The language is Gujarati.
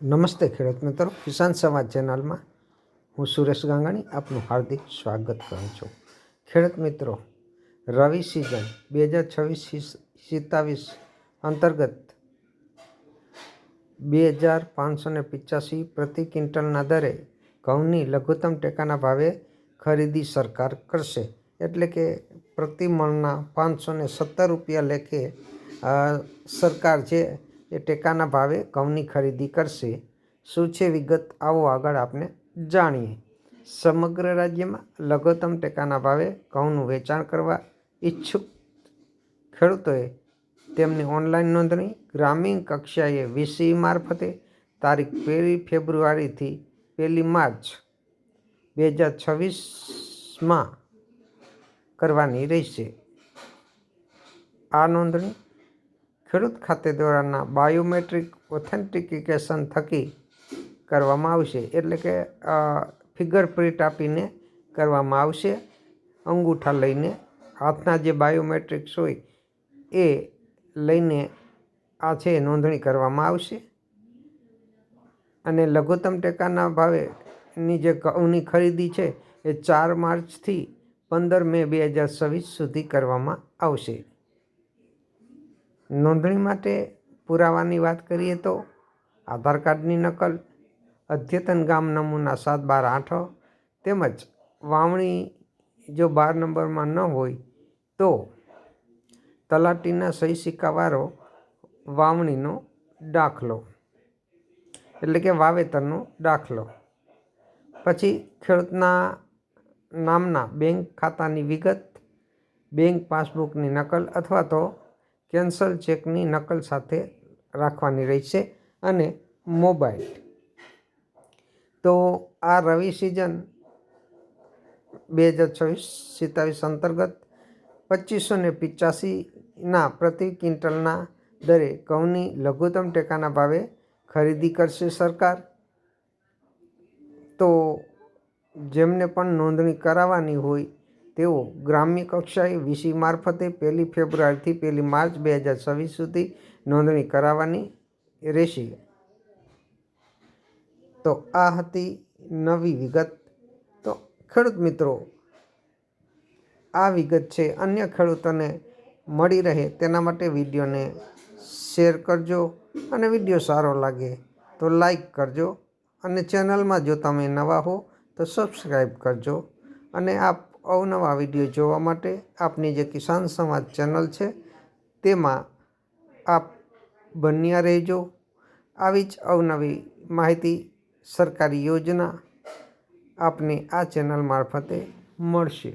નમસ્તે ખેડૂત મિત્રો. કિસાન સમાજ ચેનલમાં હું સુરેશ ગાંગાણી આપનું હાર્દિક સ્વાગત કરું છું. ખેડૂત મિત્રો, રવિ સિઝન બે હજાર છવ્વીસ સિત્તાવીસ અંતર્ગત બે હજાર પાંચસો ને પિચ્યાસી પ્રતિ ક્વિન્ટલના દરે ઘઉંની લઘુત્તમ ટેકાના ભાવે ખરીદી સરકાર કરશે. એટલે કે પ્રતિ મણના પાંચસો સત્તર રૂપિયા લેખે સરકાર છે એ ટેકાના ભાવે ઘઉંની ખરીદી કરશે. શું છે વિગત? આવો આગળ આપણે જાણીએ. સમગ્ર રાજ્યમાં લઘુત્તમ ટેકાના ભાવે ઘઉંનું વેચાણ કરવા ઈચ્છુક ખેડૂતોએ તેમની ઓનલાઈન નોંધણી ગ્રામીણ કક્ષાએ વીસી મારફતે તારીખ પહેલી ફેબ્રુઆરીથી પહેલી માર્ચ બે હજાર છવ્વીસમાં કરવાની રહેશે. આ નોંધણી ખેડૂત ખાતે દ્વારાના બાયોમેટ્રિક ઓથેન્ટિકેશન થકી કરવામાં આવશે. એટલે કે ફિગર પ્રિન્ટ આપીને કરવામાં આવશે. અંગૂઠા લઈને હાથના જે બાયોમેટ્રિક્સ હોય એ લઈને આ છે નોંધણી કરવામાં આવશે. અને લઘુત્તમ ટેકાના ભાવેની જે ઘઉંની ખરીદી છે એ ચાર માર્ચથી પંદર મે બે હજાર છવ્વીસ સુધી કરવામાં આવશે. નોંધણી માટે પુરાવાની વાત કરીએ તો આધાર કાર્ડની નકલ, અદ્યતન ગામ નમૂના સાત બાર આઠ તેમજ વાવણી જો બાર નંબરમાં ન હોય તો તલાટીના સહી સિક્કાવાળો વાવણીનો દાખલો, એટલે કે વાવેતરનો દાખલો. પછી ખેડૂતના નામના બેંક ખાતાની વિગત, બેંક પાસબુકની નકલ અથવા તો કેન્સલ ચેકની નકલ સાથે રાખવાની રહેશે અને મોબાઈલ. તો આ રવિ સિઝન બે હજાર છવ્વીસ સિત્તાવીસ અંતર્ગત પચીસો ને પિચ્યાસીના પ્રતિ ક્વિન્ટલના દરે ઘઉંની લઘુત્તમ ટેકાના ભાવે ખરીદી કરશે સરકાર. તો જેમને પણ નોંધણી કરાવવાની હોય તેઓ ગ્રામ્ય કક્ષાએ વીસી મારફતે પહેલી ફેબ્રુઆરીથી પહેલી માર્ચ બે હજાર છવ્વીસ સુધી નોંધણી કરાવવાની રહેશે. તો આ હતી નવી વિગત. તો ખેડૂત મિત્રો, આ વિગત છે અન્ય ખેડૂતોને મળી રહે તેના માટે વિડીયોને શેર કરજો અને વીડિયો સારો લાગે તો લાઈક કરજો અને ચેનલમાં જો તમે નવા હો તો સબસ્ક્રાઈબ કરજો અને આપ અવનવા વીડિયો જોવા માટે આપની જે કિસાન સમાજ ચેનલ છે, તેમાં આપ બન્યા રહેજો. આવી જ અવનવી માહિતી સરકારી યોજના આપને આ ચેનલ મારફતે મળશે.